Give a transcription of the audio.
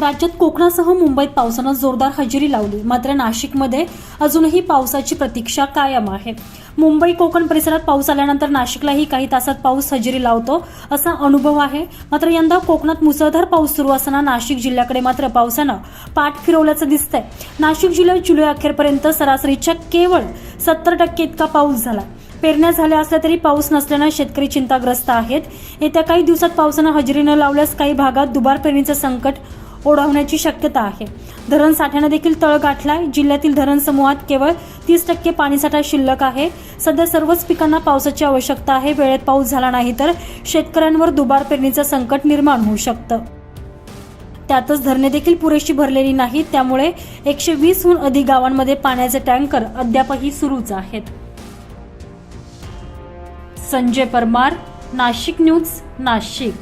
राज्यात कोकणासह मुंबईत पावसानं जोरदार हजेरी लावली. मात्र नाशिकमध्ये अजूनही पावसाची प्रतीक्षा कायम आहे. मुंबई कोकण परिसरात पाऊस आल्यानंतर नाशिकलाही काही तासात पाऊस हजेरी लावतो असा अनुभव आहे. मात्र यंदा कोकणात मुसळधार पाऊस सुरू असताना नाशिक जिल्ह्याकडे मात्र पावसानं पाठ फिरवल्याचं दिसतंय. नाशिक जिल्ह्यात जुलै अखेरपर्यंत सरासरीच्या केवळ सत्तर टक्के इतका पाऊस झाला. पेरण्या झाल्या असल्या तरी पाऊस नसल्यानं शेतकरी चिंताग्रस्त आहेत. येत्या काही दिवसात पावसानं हजेरी न लावल्यास काही भागात दुबार पेरणीचं संकट ओढवण्याची शक्यता आहे. धरण साठ्यानं देखील तळ गाठलाय. जिल्ह्यातील धरण समूहात केवळ तीस टक्के पाणीसाठा शिल्लक आहे. सध्या सर्वच पिकांना पावसाची आवश्यकता आहे. वेळेत पाऊस झाला नाही तर शेतकऱ्यांवर दुबार पेरणीचं संकट निर्माण होऊ शकतं. त्यातच धरणे देखील पुरेशी भरलेली नाहीत. त्यामुळे एकशे वीसहून अधिक गावांमध्ये पाण्याचे टँकर अद्यापही सुरूच आहेत. संजय परमार नाशिक न्यूज नाशिक.